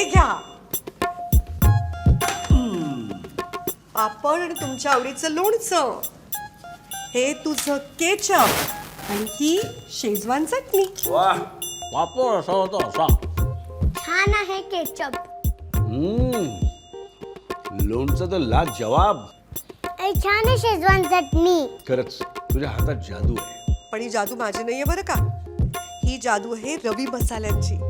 हे घ्या. पापड आणि तुमच्या आवडीचं लोणचं. हे तुझं केचप आणि ही शेजवान चटणी. वा पापड असा होता असा. छान आहे केचप. हम्म. लोणचं तर ला जवाब छान आहे शेजवान चटणी. खरंच तुझ्या हातात जादू आहे. पण ही जादू माझी नाहीये बरं का? ही जादू आहे रवी मसाल्यांची.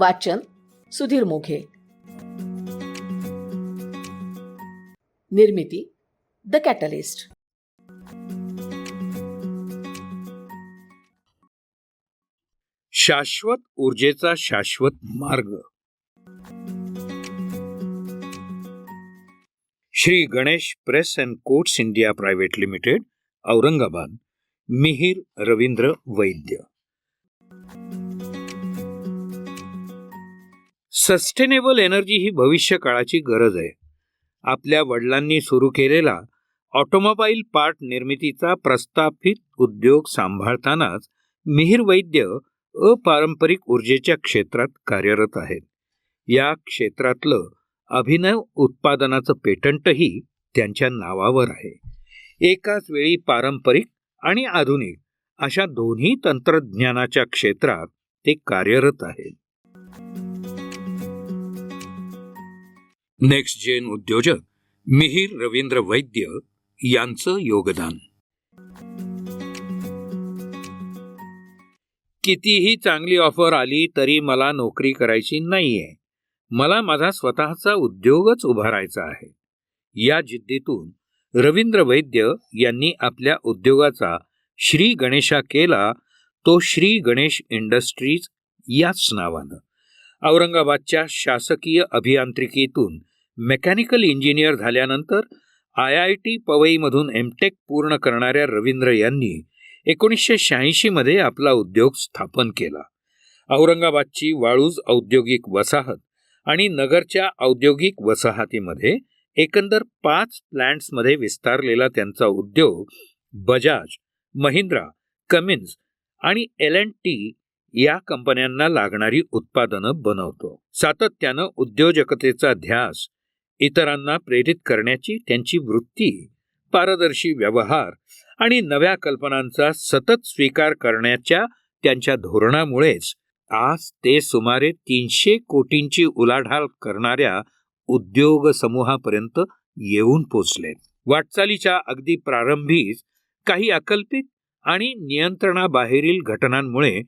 वाचन सुधीर मोघे. निर्मिती द कॅटलिस्ट. शाश्वत ऊर्जेचा शाश्वत मार्ग. Shri Ganesh press and coats India private limited Aurangabad. Mihir Ravindra Vaidya. Sustainable energy ही भविष्य काळाची गरज आहे. आपल्या वडिलांनी सुरू केलेला ऑटोमोबाईल पार्ट निर्मितीचा प्रस्थापित उद्योग सांभाळतानाच मिहीर वैद्य अपारंपरिक ऊर्जेच्या क्षेत्रात कार्यरत आहेत. या क्षेत्रातलं अभिनव उत्पादनाचं पेटंटही त्यांच्या नावावर आहे. एकाच वेळी पारंपरिक आणि आधुनिक अशा दोन्ही तंत्रज्ञानाच्या क्षेत्रात ते कार्यरत आहेत. नेक्स्ट जेन उद्योजक मिहिर रवींद्र वैद्य यांचं योगदान. कितीही चांगली ऑफर आली तरी मला नोकरी करायची नाहीये. मला माझा स्वतःचा उद्योगच उभारायचा आहे. या जिद्दीतून रवींद्र वैद्य यांनी आपल्या उद्योगाचा श्री गणेशा केला तो श्री गणेश इंडस्ट्रीज याच नावानं. औरंगाबादच्या शासकीय अभियांत्रिकीतून मेकॅनिकल इंजिनियर झाल्यानंतर आय आय टी पवईमधून एमटेक पूर्ण करणाऱ्या रवींद्र यांनी एकोणीसशे शहाऐंशीमध्ये आपला उद्योग स्थापन केला. औरंगाबादची वाळूज औद्योगिक वसाहत आणि नगरच्या औद्योगिक वसाहतीमध्ये एकंदर पाच प्लॅन्ट्समध्ये विस्तारलेला त्यांचा उद्योग बजाज महिंद्रा कमिन्स आणि एल अँड टी या कंपन्यांना लागणारी उत्पादनं बनवतो. सातत्यानं उद्योजकतेचा ध्यास इतरांना प्रेरित करण्याची त्यांची वृत्ती पारदर्शी व्यवहार आणि नव्या कल्पनांचा सतत स्वीकार करण्याच्या त्यांच्या धोरणामुळेच आज ते सुमारे तीनशे कोटींची उलाढाल करणाऱ्या उद्योग समूहापर्यंत येऊन पोचले. वाटचालीच्या अगदी प्रारंभीच काही अकल्पित आणि नियंत्रणाबाहेरील घटनांमुळे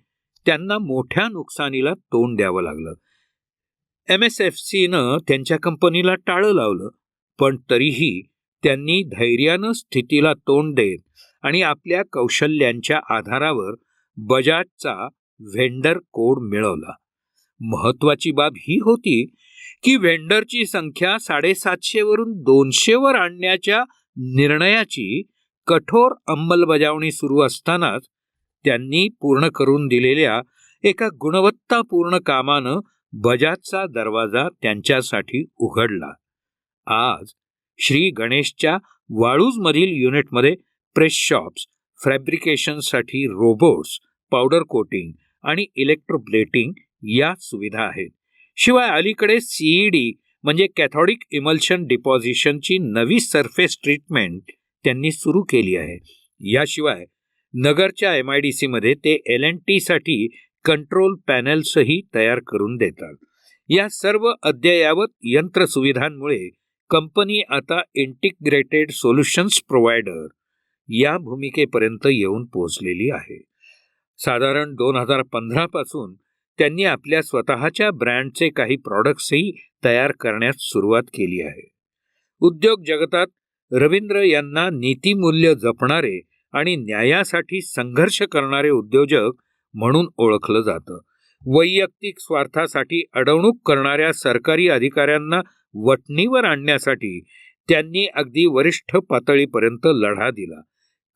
त्यांना मोठ्या नुकसानीला तोंड द्यावं लागलं. एम एस एफ सीनं त्यांच्या कंपनीला टाळं लावलं पण तरीही त्यांनी धैर्यानं स्थितीला तोंड देत आणि आपल्या कौशल्यांच्या आधारावर बजाजचा व्हेंडर कोड मिळवला. महत्वाची बाब ही होती की व्हेंडरची संख्या साडेसातशेवरून दोनशेवर आणण्याच्या निर्णयाची कठोर अंमलबजावणी सुरू असतानाच त्यांनी पूर्ण करून दिलेल्या एका गुणवत्तापूर्ण कामानं बजाजचा दरवाजा त्यांच्यासाठी उघडला. आज श्री गणेशच्या वाळूजमधील युनिटमध्ये प्रेस शॉप्स फॅब्रिकेशनसाठी रोबोट्स पावडर कोटिंग आणि इलेक्ट्रोब्लेटिंग या सुविधा आहेत. शिवाय अलीकडे सीईडी म्हणजे कॅथॉडिक इमल्शन डिपॉझिशनची नवी सरफेस ट्रीटमेंट त्यांनी सुरू केली आहे. याशिवाय नगरच्या एम आय डी सीमध्ये ते एल एन टीसाठी कंट्रोल पॅनल्सही तयार करून देतात. या सर्व अद्ययावत यंत्रसुविधांमुळे कंपनी आता इंटिग्रेटेड सोल्युशन्स प्रोव्हायडर या भूमिकेपर्यंत येऊन पोहोचलेली आहे. साधारण दोन हजार पंधरापासून त्यांनी आपल्या स्वतःच्या ब्रँडचे काही प्रॉडक्ट्सही तयार करण्यास सुरुवात केली आहे. उद्योग जगतात रवींद्र यांना नीतिमूल्य जपणारे आणि न्यायासाठी संघर्ष करणारे उद्योजक म्हणून ओळखलं जातं. वैयक्तिक स्वार्थासाठी अडवणूक करणाऱ्या सरकारी अधिकाऱ्यांना वटणीवर आणण्यासाठी त्यांनी अगदी वरिष्ठ पातळीपर्यंत लढा दिला.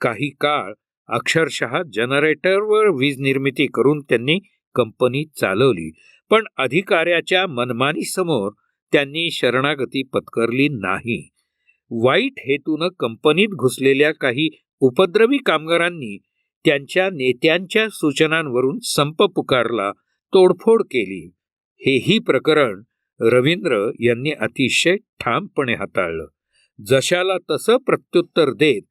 काही काळ अक्षरशः जनरेटरवर वीज निर्मिती करून त्यांनी कंपनी चालवली पण अधिकाऱ्याच्या मनमानीसमोर त्यांनी शरणागती पत्करली नाही. वाईट हेतूनं कंपनीत घुसलेल्या काही उपद्रवी कामगारांनी त्यांच्या नेत्यांच्या सूचनांवरून संप पुकारला तोडफोड केली. हेही प्रकरण रवींद्र यांनी अतिशय ठामपणे हाताळलं. जशाला तसं प्रत्युत्तर देत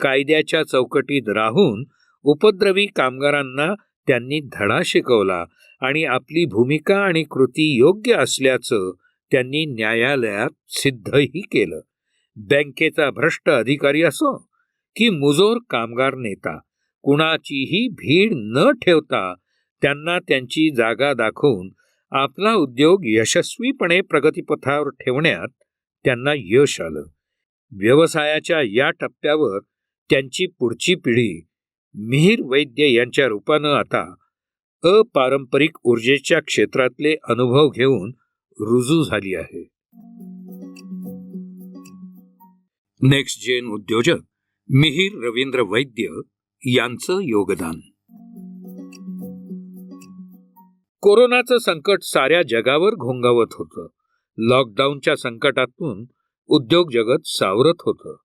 कायद्याच्या चौकटीत राहून उपद्रवी कामगारांना त्यांनी धडा शिकवला आणि आपली भूमिका आणि कृती योग्य असल्याचं त्यांनी न्यायालयात सिद्धही केलं. बँकेचा भ्रष्ट अधिकारी असो की मुजोर कामगार नेता कुणाचीही भीड न ठेवता त्यांना त्यांची जागा दाखवून आपला उद्योग यशस्वीपणे प्रगतीपथावर ठेवण्यात त्यांना यश आलं. व्यवसायाच्या या टप्प्यावर त्यांची पुढची पिढी मिहीर वैद्य यांच्या रूपानं आता अपारंपरिक ऊर्जेच्या क्षेत्रातले अनुभव घेऊन रुजू झाली आहे. नेक्स्ट जेन उद्योजक मिहीर रवींद्र वैद्य यांचं योगदान. कोरोनाचं संकट साऱ्या जगावर घोंगावत होतं. लॉकडाऊनच्या संकटातून उद्योग जगत सावरत होतं.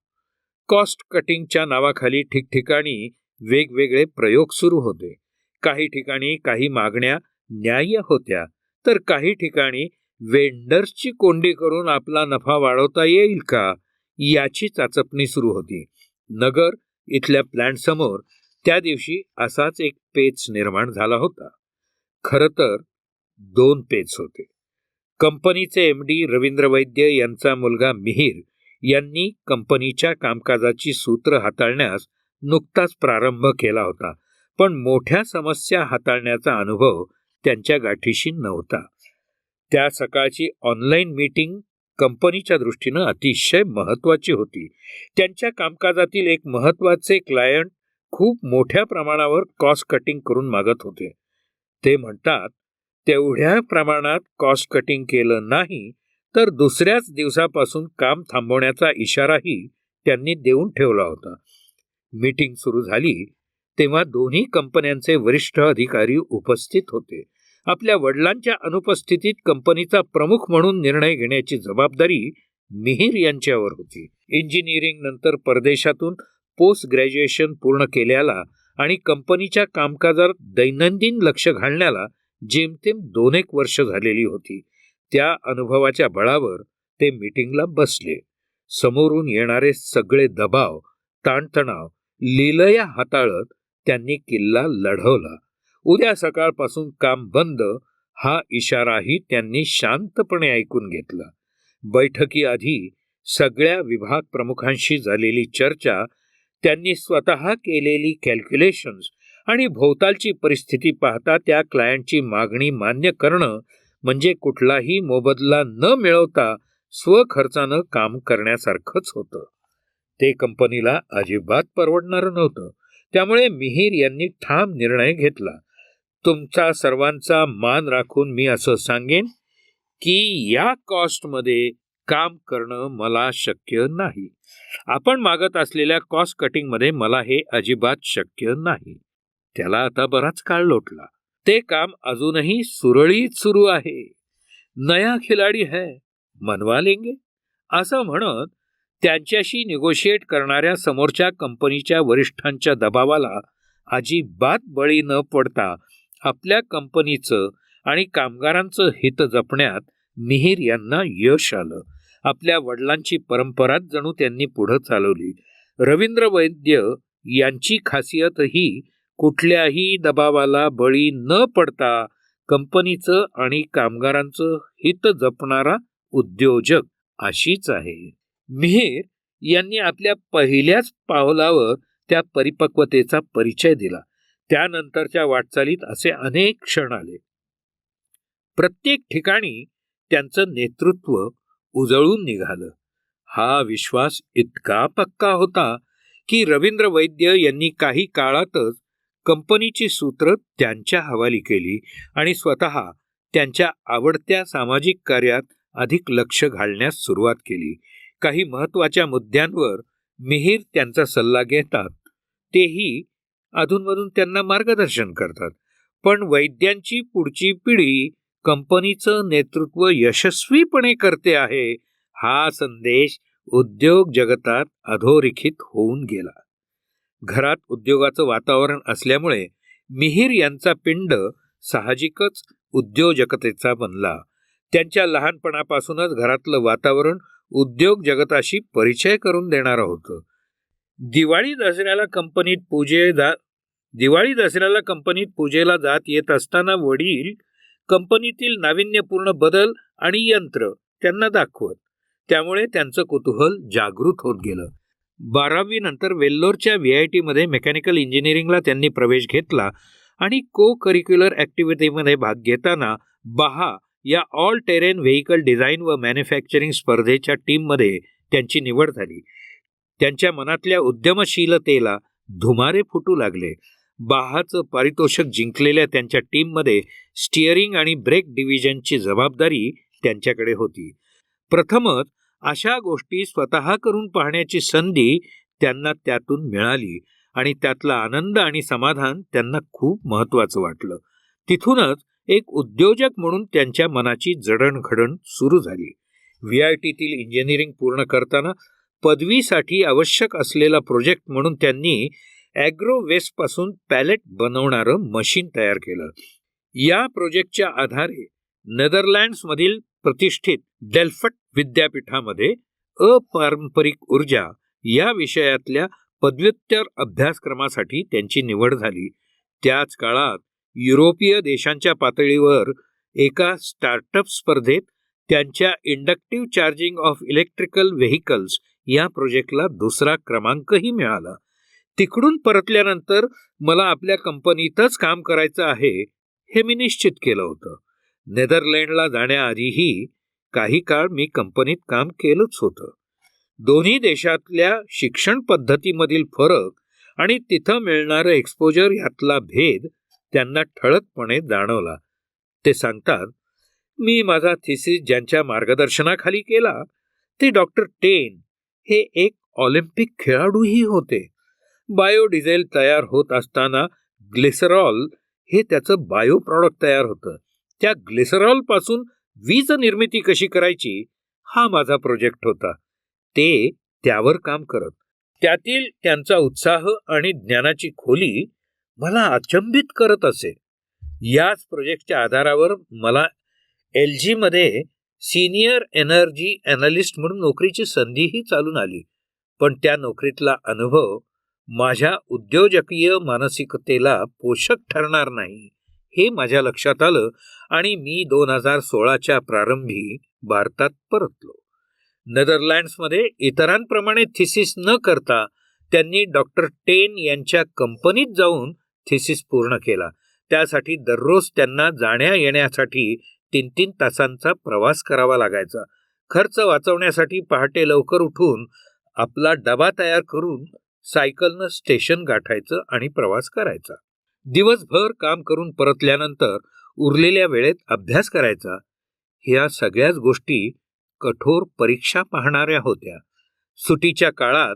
कॉस्ट कटिंगच्या नावाखाली ठिकठिकाणी वेगवेगळे प्रयोग सुरू होते. काही ठिकाणी काही मागण्या न्याय्य होत्या तर काही ठिकाणी वेंडर्सची कोंडी करून आपला नफा वाढवता येईल का याची चाचपणी सुरू होती. नगर इथल्या प्लॅन्टसमोर त्या दिवशी असाच एक पेच निर्माण झाला होता. खरं तर दोन पेच होते. कंपनीचे एम डी रवींद्र वैद्य यांचा मुलगा मिहीर यांनी कंपनीच्या कामकाजाची सूत्र हाताळण्यास नुकताच प्रारंभ केला होता. पण मोठ्या समस्या हाताळण्याचा अनुभव त्यांच्या गाठीशी नव्हता. त्या सकाळची ऑनलाईन मीटिंग कंपनीच्या दृष्टीनं अतिशय महत्वाची होती. त्यांच्या कामकाजातील एक महत्त्वाचे क्लायंट खूप मोठ्या प्रमाणावर कॉस्ट कटिंग करून मागत होते. ते म्हणतात तेवढ्या प्रमाणात कॉस्ट कटिंग केलं नाही तर दुसऱ्याच दिवसापासून काम थांबवण्याचा इशाराही त्यांनी देऊन ठेवला होता. मीटिंग सुरू झाली तेव्हा दोन्ही कंपन्यांचे वरिष्ठ अधिकारी उपस्थित होते. आपल्या वडिलांच्या अनुपस्थितीत कंपनीचा प्रमुख म्हणून निर्णय घेण्याची जबाबदारी मिहीर यांच्यावर होती. इंजिनिअरिंग नंतर परदेशातून पोस्ट ग्रॅज्युएशन पूर्ण केल्याला आणि कंपनीच्या कामकाजात दैनंदिन लक्ष घालण्याला जेमतेम दोन एक वर्ष झालेली होती. त्या अनुभवाच्या बळावर ते मीटिंगला बसले. समोरून येणारे सगळे दबाव ताणतणाव लिलया हाताळत त्यांनी किल्ला लढवला. उद्या सकाळपासून काम बंद हा इशाराही त्यांनी शांतपणे ऐकून घेतला. बैठकीआधी सगळ्या विभाग प्रमुखांशी झालेली चर्चा त्यांनी स्वतः केलेली कॅल्क्युलेशन्स आणि भोवतालची परिस्थिती पाहता त्या क्लायंटची मागणी मान्य करणं म्हणजे कुठलाही मोबदला न मिळवता स्वखर्चानं काम करण्यासारखंच होतं. ते कंपनीला अजिबात परवडणारं नव्हतं. त्यामुळे मिहीर यांनी ठाम निर्णय घेतला. तुमचा सर्वांचा मान राखून मी असं सांगेन की या कॉस्टमध्ये काम करणं मला शक्य नाही. आपण मागत असलेल्या कॉस्ट कटिंगमध्ये मला हे अजिबात शक्य नाही. त्याला आता बराच काळ लोटला. ते काम अजूनही सुरळीत सुरू आहे. नया खिलाडी है मनवा लेंगे. असं म्हणत त्यांच्याशी निगोशिएट करणाऱ्या समोरच्या कंपनीच्या वरिष्ठांच्या दबावाला अजिबात बळी न पडता आपल्या कंपनीचं आणि कामगारांचं हित जपण्यात मिहीर यांना यश आलं. आपल्या वडिलांची परंपराच जणू त्यांनी पुढं चालवली. रवींद्र वैद्य यांची खासियत ही कुठल्याही दबावाला बळी न पडता कंपनीचं आणि कामगारांचं हित जपणारा उद्योजक अशीच आहे. मिहीर यांनी आपल्या पहिल्याच पावलावर त्या परिपक्वतेचा परिचय दिला. त्यानंतरच्या वाटचालीत असे अनेक क्षण आले. प्रत्येक ठिकाणी त्यांचं नेतृत्व उजळून निघालं. हा विश्वास इतका पक्का होता की रवींद्र वैद्य यांनी काही काळातच कंपनीची सूत्र त्यांच्या हवाली केली आणि स्वतः त्यांच्या आवडत्या सामाजिक कार्यात अधिक लक्ष घालण्यास सुरुवात केली. काही महत्त्वाच्या मुद्द्यांवर मिहीर त्यांचा सल्ला घेतात. तेही अधूनमधून त्यांना मार्गदर्शन करतात. पण वैद्यांची पुढची पिढी कंपनीचं नेतृत्व यशस्वीपणे करते आहे हा संदेश उद्योग जगतात अधोरेखित होऊन गेला. घरात उद्योगाचं वातावरण असल्यामुळे मिहीर यांचा पिंड साहजिकच उद्योजकतेचा बनला. त्यांच्या लहानपणापासूनच घरातलं वातावरण उद्योग जगताशी परिचय करून देणारं होतं. दिवाळी दसऱ्याला कंपनीत पूजेदार दिवाळी दसऱ्याला कंपनीत पूजेला जात येत असताना वडील कंपनीतील नाविन्यपूर्ण बदल आणि यंत्र त्यांना दाखवत. त्यामुळे त्यांचं कुतूहल जागृत होत गेलं. बारावी नंतर वेल्लोरच्या व्ही आय टीमध्ये मेकॅनिकल इंजिनिअरिंगला त्यांनी प्रवेश घेतला आणि को करिक्युलर ॲक्टिव्हिटीमध्ये भाग घेताना बहा या ऑल टेरेन व्हेकल डिझाईन व मॅन्युफॅक्चरिंग स्पर्धेच्या टीममध्ये त्यांची निवड झाली. त्यांच्या मनातल्या उद्यमशीलतेला धुमारे फुटू लागले. बाहाचं पारितोषिक जिंकलेल्या त्यांच्या टीममध्ये स्टिअरिंग आणि ब्रेक डिव्हिजनची जबाबदारी त्यांच्याकडे होती. प्रथमच अशा गोष्टी स्वतः करून पाहण्याची संधी त्यांना त्यातून मिळाली आणि त्यातला आनंद आणि समाधान त्यांना खूप महत्त्वाचं वाटलं. तिथूनच एक उद्योजक म्हणून त्यांच्या मनाची जडणघडण सुरू झाली. व्ही आय टीतील इंजिनिअरिंग पूर्ण करताना पदवीसाठी आवश्यक असलेला प्रोजेक्ट म्हणून त्यांनी ॲग्रो वेस्टपासून पॅलेट बनवणारं मशीन तयार केलं. या प्रोजेक्टच्या आधारे नेदरलँड्समधील प्रतिष्ठित डेल्फट विद्यापीठामध्ये अपारंपरिक ऊर्जा या विषयातल्या पदव्युत्तर अभ्यासक्रमासाठी त्यांची निवड झाली. त्याच काळात युरोपीय देशांच्या पातळीवर एका स्टार्टअप स्पर्धेत त्यांच्या inductive charging of electrical vehicles या प्रोजेक्टला दुसरा क्रमांकही मिळाला. तिकडून परतल्यानंतर मला आपल्या कंपनीतच काम करायचं आहे हे मी निश्चित केलं होतं. नेदरलँडला जाण्याआधीही काही काळ मी कंपनीत काम केलंच होतं. दोन्ही देशातल्या शिक्षण पद्धतीमधील फरक आणि तिथं मिळणारं एक्सपोजर यातला भेद त्यांना ठळकपणे जाणवला. ते सांगतात मी माझा थिसिस ज्यांच्या मार्गदर्शनाखाली केला ते डॉक्टर टेन हे एक ऑलिम्पिक खेळाडूही होते. बायोडिझेल तयार होत असताना ग्लिसरॉल हे त्याचं बायो प्रॉडक्ट तयार होतं. त्या ग्लिसरॉलपासून वीज निर्मिती कशी करायची हा माझा प्रोजेक्ट होता. ते त्यावर काम करत. त्यातील त्यांचा उत्साह आणि ज्ञानाची खोली मला अचंबित करत असे. याच प्रोजेक्टच्या आधारावर मला एल जीमध्ये सिनियर एनर्जी ॲनालिस्ट म्हणून नोकरीची संधीही चालून आली. पण त्या नोकरीतला अनुभव माझ्या उद्योजकीय मानसिकतेला पोषक ठरणार नाही हे माझ्या लक्षात आलं आणि मी दोन हजार सोळाच्या प्रारंभी भारतात परतलो. नेदरलँड्समध्ये इतरांप्रमाणे थिसिस न करता त्यांनी डॉक्टर टेन यांच्या कंपनीत जाऊन थिसिस पूर्ण केला. त्यासाठी दररोज त्यांना जाण्या येण्यासाठी तीन तीन तासांचा प्रवास करावा लागायचा. खर्च वाचवण्यासाठी पहाटे लवकर उठून आपला डबा तयार करून सायकलनं स्टेशन गाठायचं आणि प्रवास करायचा. दिवसभर काम करून परतल्यानंतर उरलेल्या वेळेत अभ्यास करायचा. ह्या सगळ्याच गोष्टी कठोर परीक्षा पाहणाऱ्या होत्या. सुटीच्या काळात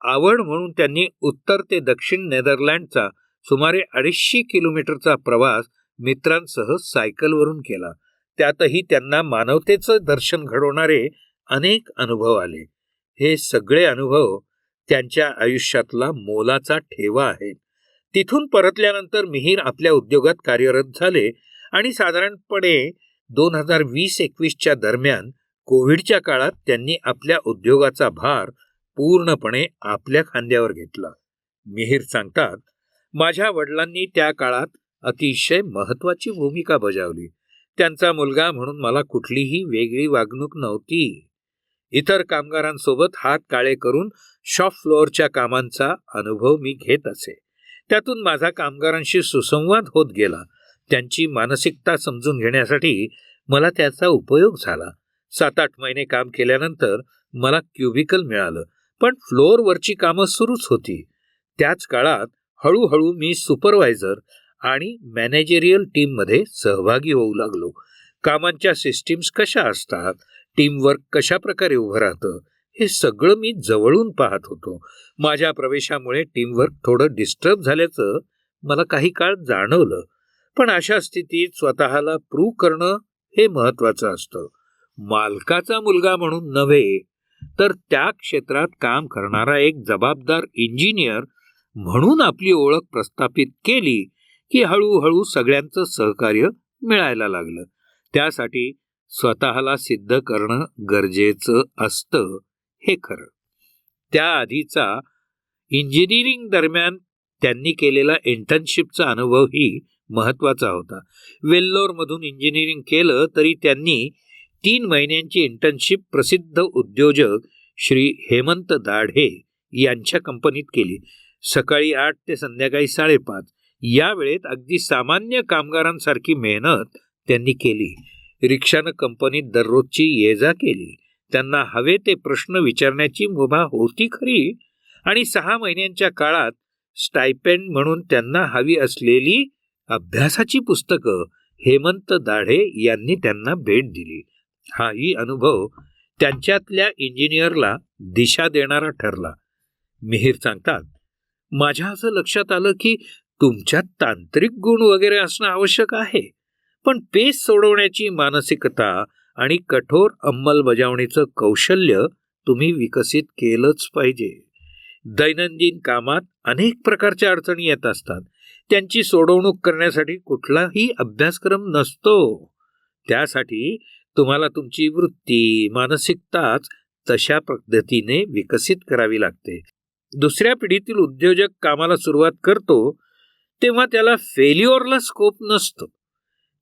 आवड म्हणून त्यांनी उत्तर ते दक्षिण नेदरलँडचा सुमारे अडीचशे किलोमीटरचा प्रवास मित्रांसह सायकलवरून केला. त्यातही त्यांना मानवतेचं दर्शन घडवणारे अनेक अनुभव आले. हे सगळे अनुभव त्यांच्या आयुष्यातला मोलाचा ठेवा आहे. तिथून परतल्यानंतर मिहीर आपल्या उद्योगात कार्यरत झाले आणि साधारणपणे दोन हजार वीस एकवीसच्या दरम्यान कोविडच्या काळात त्यांनी आपल्या उद्योगाचा भार पूर्णपणे आपल्या खांद्यावर घेतला. मिहीर सांगतात माझ्या वडिलांनी त्या काळात अतिशय महत्वाची भूमिका बजावली. त्यांचा मुलगा म्हणून मला कुठलीही वेगळी वागणूक नव्हती. इतर कामगारांसोबत हात काळे करून शॉप फ्लोअरच्या कामांचा अनुभव मी घेत असे. त्यातून माझा कामगारांशी सुसंवाद होत गेला. त्यांची मानसिकता समजून घेण्यासाठी मला त्याचा उपयोग झाला. सात आठ महिने काम केल्यानंतर मला क्युबिकल मिळालं पण फ्लोअरवरची कामं सुरूच होती. त्याच काळात हळूहळू मी सुपरवायझर आणि मॅनेजेरियल टीममध्ये सहभागी होऊ लागलो. कामांच्या सिस्टीम्स कशा असतात? टीमवर्क कशा प्रकारे उभं राहतं हे सगळं मी जवळून पाहत होतो. माझ्या प्रवेशामुळे टीमवर्क थोडं डिस्टर्ब झाल्याचं मला काही काळ जाणवलं. पण अशा स्थितीत स्वतःला प्रूव्ह करणं हे महत्वाचं असतं. मालकाचा मुलगा म्हणून नव्हे तर त्या क्षेत्रात काम करणारा एक जबाबदार इंजिनियर म्हणून आपली ओळख प्रस्थापित केली की हळूहळू सगळ्यांचं सहकार्य मिळायला लागलं. त्यासाठी स्वतःला सिद्ध करणं गरजेचं असतं हे खरं. त्याआधीचा इंजिनिअरिंग दरम्यान त्यांनी केलेला इंटर्नशिपचा अनुभवही महत्त्वाचा होता. वेल्लोरमधून इंजिनिअरिंग केलं तरी त्यांनी तीन महिन्यांची इंटर्नशिप प्रसिद्ध उद्योजक श्री हेमंत दाढे यांच्या कंपनीत केली. सकाळी आठ ते संध्याकाळी साडेपाच. या वेळेत अगदी सामान्य कामगारांसारखी मेहनत त्यांनी केली. रिक्षानं कंपनीत दररोजची ये जा केली. त्यांना हवे ते प्रश्न विचारण्याची मुभा होती खरी आणि सहा महिन्यांच्या काळात स्टायपेंड म्हणून त्यांना हवी असलेली अभ्यासाची पुस्तकं हेमंत दाढे यांनी त्यांना भेट दिली. हाही अनुभव त्यांच्यातल्या इंजिनियरला दिशा देणारा ठरला. मिहीर सांगतात माझ्या असं लक्षात आलं की तुमच्यात तांत्रिक गुण वगैरे असणं आवश्यक आहे. पण पेस सोडवण्याची मानसिकता आणि कठोर अंमलबजावणीचं कौशल्य तुम्ही विकसित केलंच पाहिजे. दैनंदिन कामात अनेक प्रकारच्या अडचणी येत असतात. त्यांची सोडवणूक करण्यासाठी कुठलाही अभ्यासक्रम नसतो. त्यासाठी तुम्हाला तुमची वृत्ती मानसिकताच तशा पद्धतीने विकसित करावी लागते. दुसऱ्या पिढीतील उद्योजक कामाला सुरुवात करतो तेव्हा त्याला फेल्युअरला स्कोप नसतो.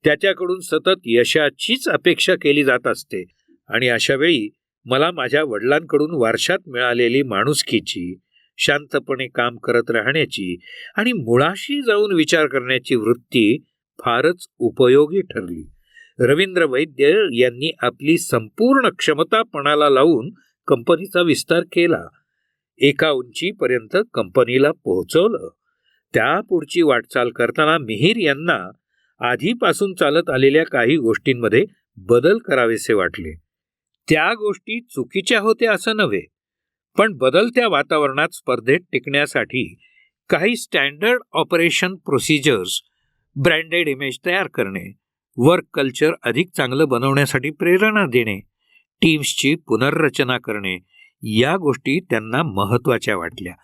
त्याच्याकडून सतत यशाचीच अपेक्षा केली जात असते. आणि अशा वेळी मला माझ्या वडिलांकडून वारशात मिळालेली माणुसकीची शांतपणे काम करत राहण्याची आणि मुळाशी जाऊन विचार करण्याची वृत्ती फारच उपयोगी ठरली. रवींद्र वैद्य यांनी आपली संपूर्ण क्षमता पणाला लावून कंपनीचा विस्तार केला. एका उंचीपर्यंत कंपनीला पोहोचवलं. त्या पुढची वाटचाल करताना मिहीर यांना आधीपासून चालत आलेल्या काही गोष्टींमध्ये बदल करावेसे वाटले. त्या गोष्टी चुकीच्या होत्या असं नव्हे पण बदलत्या वातावरणात स्पर्धेत टिकण्यासाठी काही standard operation procedures branded image तयार करणे वर्क कल्चर अधिक चांगलं बनवण्यासाठी प्रेरणा देणे टीम्सची पुनर्रचना करणे या गोष्टी त्यांना महत्त्वाच्या वाटल्या.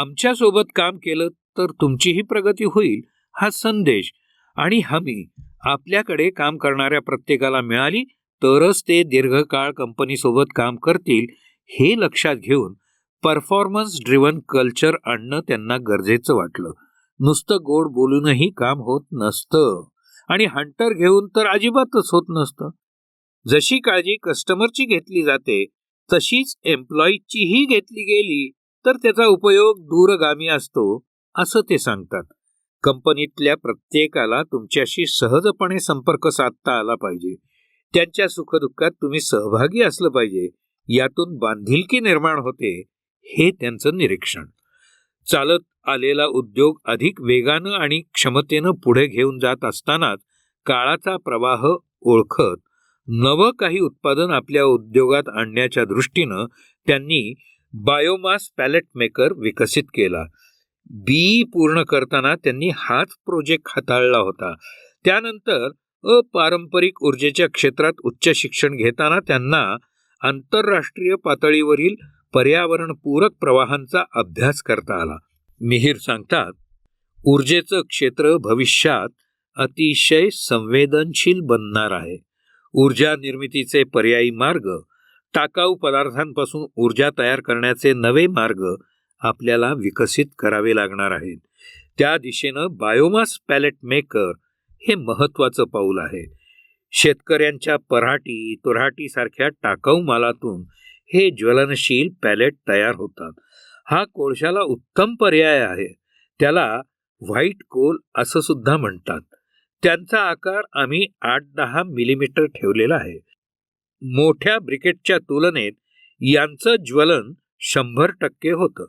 आमच्यासोबत काम केलं तर तुमचीही प्रगती होईल हा संदेश आणि हमी आपल्याकडे काम करणाऱ्या प्रत्येकाला मिळाली तरच ते दीर्घकाळ कंपनीसोबत काम करतील हे लक्षात घेऊन परफॉर्मन्स ड्रिव्हन कल्चर आणणं त्यांना गरजेचं वाटलं. नुसतं गोड बोलूनही काम होत नसतं. आणि हंटर घेऊन तर अजिबातच होत नसतं. जशी काळजी कस्टमरची घेतली जाते तशीच एम्प्लॉईजचीही घेतली गेली तर त्याचा उपयोग दूरगामी असतो असं ते सांगतात. कंपनीतल्या प्रत्येकाला तुमच्याशी सहजपणे संपर्क साधता आला पाहिजे. त्यांच्या सुखदुःखात तुम्ही सहभागी असलं पाहिजे. यातून बांधिलकी निर्माण होते हे त्यांचं निरीक्षण. चालत आलेला उद्योग अधिक वेगानं आणि क्षमतेनं पुढे घेऊन जात असतानाच काळाचा प्रवाह ओळखत नवं काही उत्पादन आपल्या उद्योगात आणण्याच्या दृष्टीनं त्यांनी बायोमास पॅलेट मेकर विकसित केला. बी पूर्ण करताना त्यांनी हाच प्रोजेक्ट हाताळला होता. त्यानंतर अपारंपरिक ऊर्जेच्या क्षेत्रात उच्च शिक्षण घेताना त्यांना आंतरराष्ट्रीय पातळीवरील पर्यावरणपूरक प्रवाहांचा अभ्यास करता आला. मिहीर सांगतात ऊर्जेचं क्षेत्र भविष्यात अतिशय संवेदनशील बनणार आहे. ऊर्जा निर्मितीचे पर्यायी मार्ग टाकाऊ पदार्थांपासून ऊर्जा तयार करण्याचे नवे मार्ग आपल्याला विकसित करावे लागणार आहेत. त्या दिशेनं बायोमास पॅलेट मेकर हे महत्वाचं पाऊल आहे. शेतकऱ्यांच्या पराठी तुराटीसारख्या टाकाऊ मालातून हे ज्वलनशील पॅलेट तयार होतात. हा कोळशाला उत्तम पर्याय आहे. त्याला व्हाईट कोल असं सुद्धा म्हणतात. त्यांचा आकार आम्ही आठ दहा मिलीमीटर ठेवलेला आहे. मोठ्या ब्रिकेटच्या तुलनेत यांचं ज्वलन शंभर टक्के होतं.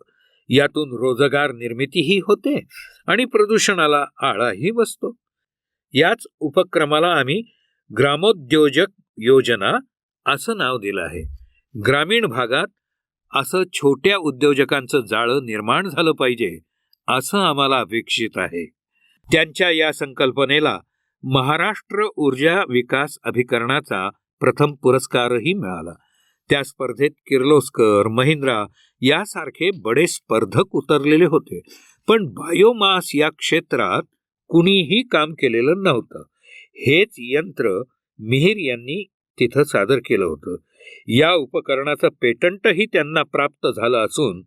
यातून रोजगार निर्मितीही होते आणि प्रदूषणाला आळाही बसतो. याच उपक्रमाला आम्ही ग्रामोद्योजक योजना असं नाव दिलं आहे. ग्रामीण भागात असं छोट्या उद्योजकांचं जाळं निर्माण झालं पाहिजे असं आम्हाला अपेक्षित आहे. त्यांच्या या संकल्पनेला महाराष्ट्र ऊर्जा विकास अभिकरणाचा प्रथम पुरस्कारही मिळाला. त्या स्पर्धेत किर्लोस्कर महिंद्रा यासारखे बडे स्पर्धक उतरलेले होते. पण बायोमास या क्षेत्रात कुणीही काम केलेलं नव्हतं. हेच यंत्र मिहीर यांनी तिथं सादर केलं होतं. या उपकरणाचं पेटंटही त्यांना प्राप्त झालं असून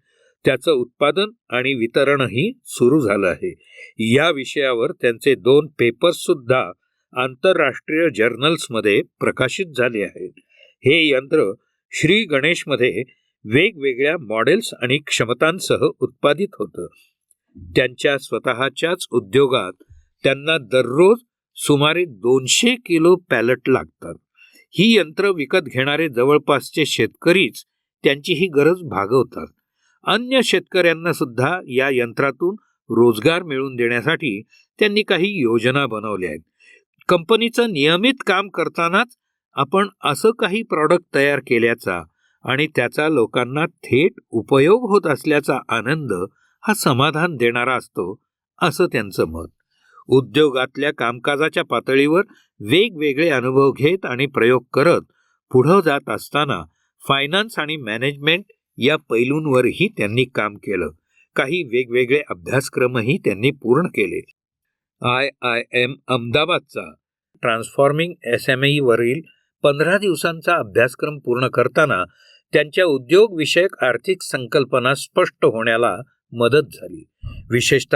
त्याचं उत्पादन आणि वितरणही सुरू झालं आहे. या विषयावर त्यांचे दोन पेपर्स सुद्धा आंतरराष्ट्रीय जर्नल्समध्ये प्रकाशित झाले आहेत. हे यंत्र श्री गणेशमध्ये वेगवेगळ्या मॉडेल्स आणि क्षमतांसह उत्पादित होतं. त्यांच्या स्वतःच्याच उद्योगात त्यांना दररोज सुमारे दोनशे किलो पॅलेट लागतात. ही यंत्र विकत घेणारे जवळपासचे शेतकरीच त्यांची ही गरज भागवतात. अन्य शेतकऱ्यांना सुद्धा या यंत्रातून रोजगार मिळवून देण्यासाठी त्यांनी काही योजना बनवल्या आहेत. कंपनीचं नियमित काम करतानाच आपण असं काही प्रॉडक्ट तयार केल्याचा आणि त्याचा लोकांना थेट उपयोग होत असल्याचा आनंद हा समाधान देणारा असतो असं त्यांचं मत. उद्योगातल्या कामकाजाच्या पातळीवर वेगवेगळे अनुभव घेत आणि प्रयोग करत पुढं जात असताना फायनान्स आणि मॅनेजमेंट या पैलूंवरही त्यांनी काम केलं. काही वेगवेगळे अभ्यासक्रमही त्यांनी पूर्ण केले. आय आय एम अहमदाबादचा. ट्रान्सफॉर्मिंग एस एम वरील पंधरा दिवसांचा अभ्यासक्रम पूर्ण करताना त्यांच्या उद्योगविषयक आर्थिक संकल्पना स्पष्ट होण्याला मदत झाली. विशेषत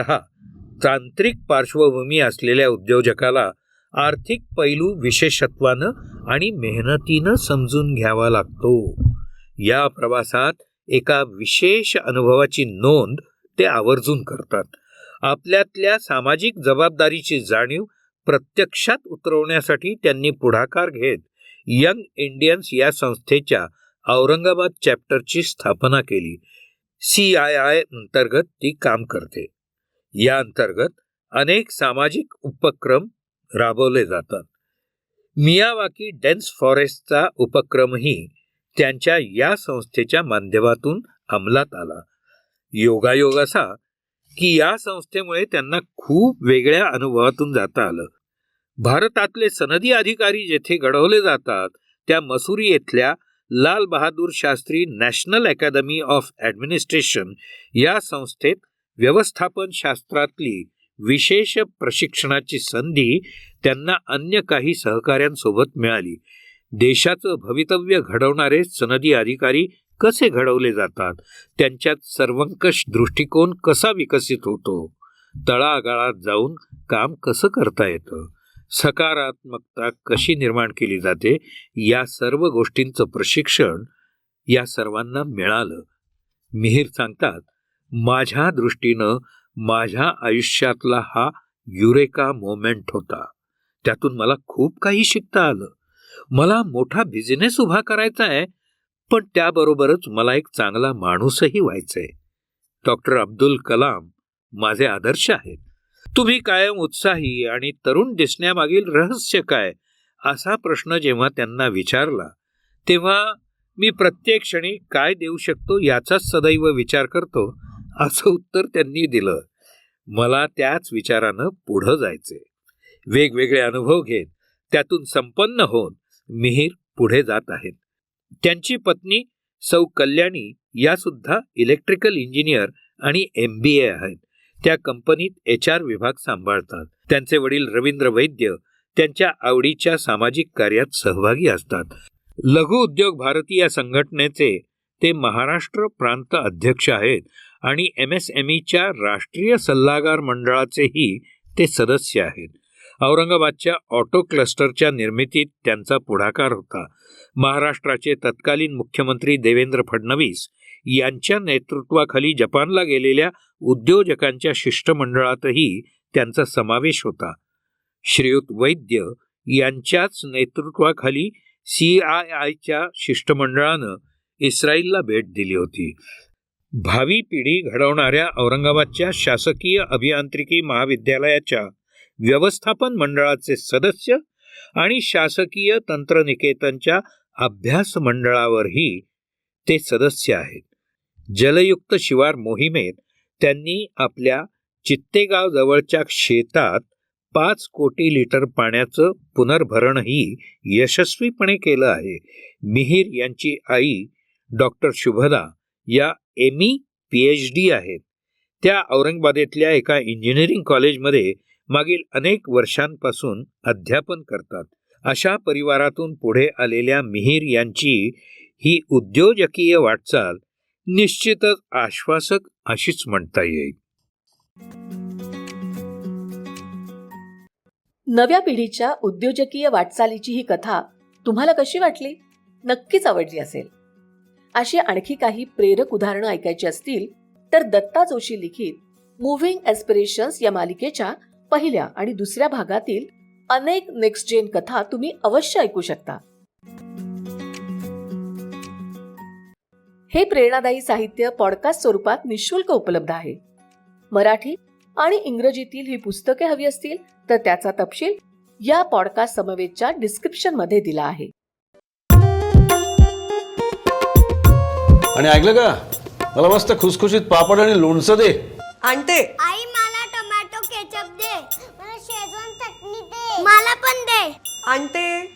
तांत्रिक पार्श्वभूमी असलेल्या उद्योजकाला आर्थिक पैलू विशेषत्वानं आणि मेहनतीनं समजून घ्यावा लागतो. या प्रवासात एका विशेष अनुभवाची नोंद ते आवर्जून करतात. आपल्यातल्या सामाजिक जबाबदारीची जाणीव प्रत्यक्षात उतरवण्यासाठी त्यांनी पुढाकार घेत यंग इंडियन्स या संस्थेच्या औरंगाबाद चॅप्टरची स्थापना केली. सी आय आय अंतर्गत ती काम करते. या अंतर्गत अनेक सामाजिक उपक्रम राबवले जातात. मियावाकी डेन्स फॉरेस्टचा उपक्रमही त्यांच्या या संस्थेच्या माध्यमातून अंमलात आला. योगायोग असा की या संस्थेमुळे त्यांना खूप वेगळ्या अनुभवातून जाता आलं. भारतातले सनदी अधिकारी जेथे घडवले जातात त्या Mussoorie येथल्या Lal Bahadur Shastri national academy of administration या संस्थेत व्यवस्थापन शास्त्रातली विशेष प्रशिक्षणाची संधी त्यांना अन्य काही सहकाऱ्यांसोबत मिळाली. देशाचं भवितव्य घडवणारे सनदी अधिकारी कसे घडवले जातात? त्यांच्यात सर्वंकष दृष्टिकोन कसा विकसित होतो? तळागाळात जाऊन काम कसं करता येतं? सकारात्मकता कशी निर्माण केली जाते या सर्व गोष्टींचं प्रशिक्षण या सर्वांना मिळालं. मिहीर सांगतात माझ्या दृष्टीनं माझ्या आयुष्यातला हा युरेका मोमेंट होता. त्यातून मला खूप काही शिकता आलं. मला मोठा बिझनेस उभा करायचा आहे पण त्याबरोबरच मला एक चांगला माणूसही व्हायचंय. डॉक्टर अब्दुल कलाम माझे आदर्श आहेत. तुम्ही कायम उत्साही आणि तरुण दिसण्यामागील रहस्य काय? असा प्रश्न जेव्हा त्यांना विचारला तेव्हा मी प्रत्येक क्षणी काय देऊ शकतो याचाच सदैव विचार करतो असं उत्तर त्यांनी दिलं. मला त्याच विचारानं पुढं जायचे. वेगवेगळे अनुभव घेत त्यातून संपन्न होऊन मिहीर पुढे जात आहेत. त्यांची पत्नी सौ कल्याणी या सुद्धा इलेक्ट्रिकल इंजिनियर आणि एम बी ए आहेत. त्या कंपनीत एच आर विभाग सांभाळतात. त्यांचे वडील रवींद्र वैद्य त्यांच्या आवडीच्या सामाजिक कार्यात सहभागी असतात. लघु उद्योग भारती या संघटनेचे ते महाराष्ट्र प्रांत अध्यक्ष आहेत आणि एम एस एम ईच्या राष्ट्रीय सल्लागार मंडळाचेही ते सदस्य आहेत. औरंगाबादच्या ऑटो क्लस्टरच्या निर्मितीत त्यांचा पुढाकार होता. महाराष्ट्राचे तत्कालीन मुख्यमंत्री देवेंद्र फडणवीस यांच्या नेतृत्वाखाली जपानला गेलेल्या उद्योजकांच्या शिष्टमंडळातही त्यांचा समावेश होता. श्रीयुत वैद्य यांच्याच नेतृत्वाखाली सी आय आयच्या शिष्टमंडळानं इस्रायलला भेट दिली होती. भावी पिढी घडवणाऱ्या औरंगाबादच्या शासकीय अभियांत्रिकी महाविद्यालयाच्या व्यवस्थापन मंडळाचे सदस्य आणि शासकीय तंत्रनिकेतनच्या अभ्यास मंडळावरही ते सदस्य आहेत. जलयुक्त शिवार मोहिमेत त्यांनी आपल्या चित्तेगाव जवळच्या शेतात पाच कोटी लिटर पाण्याचं पुनर्भरणही यशस्वीपणे केलं आहे. मिहीर यांची आई डॉक्टर शुभदा या एमी पी एच डी आहेत. त्या औरंगाबादेतल्या एका इंजिनिअरिंग कॉलेजमध्ये मागील अनेक वर्षांपासून अध्यापन करतात. अशा परिवारातून पुढे आलेल्या मिहीर यांची ही उद्योजकीय वाटचाल निश्चितच आश्वासक अशीच म्हणता येईल. नव्या पिढीच्या उद्योजकीय वाटचालीची ही कथा तुम्हाला कशी वाटली? नक्कीच आवडली असेल. अशी आणखी काही प्रेरक उदाहरणं ऐकायची असतील तर दत्ता जोशी लिखित मुव्हिंग एस्पिरेशन्स या मालिकेच्या पहिल्या आणि दुसऱ्या भागातील अनेक नेक्स्ट जेन कथा तुम्ही अवश्य ऐकू शकता. हे प्रेरणादायी साहित्य पॉडकास्ट स्वरूपात निशुल्क उपलब्ध आहे. मराठी आणि इंग्रजीतील ही पुस्तके हवी असतील तर त्याचा तपशील या पॉडकास्ट समवेतच्या डिस्क्रिप्शनमध्ये दिला आहे. आणि ऐकलं का? मला मस्त खुसखुशीत पापड आणि लोणचं दे. आणते. आई मला टोमॅटो केचप दे. मला शेजवान चटणी दे. मला पण दे. आणते.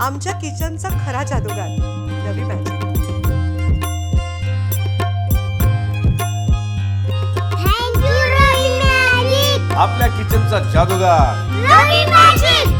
आमच्या किचनचा खरा जादूगार रवी मॅजिक आपल्या किचनचा जादूगार. रवी मॅजिक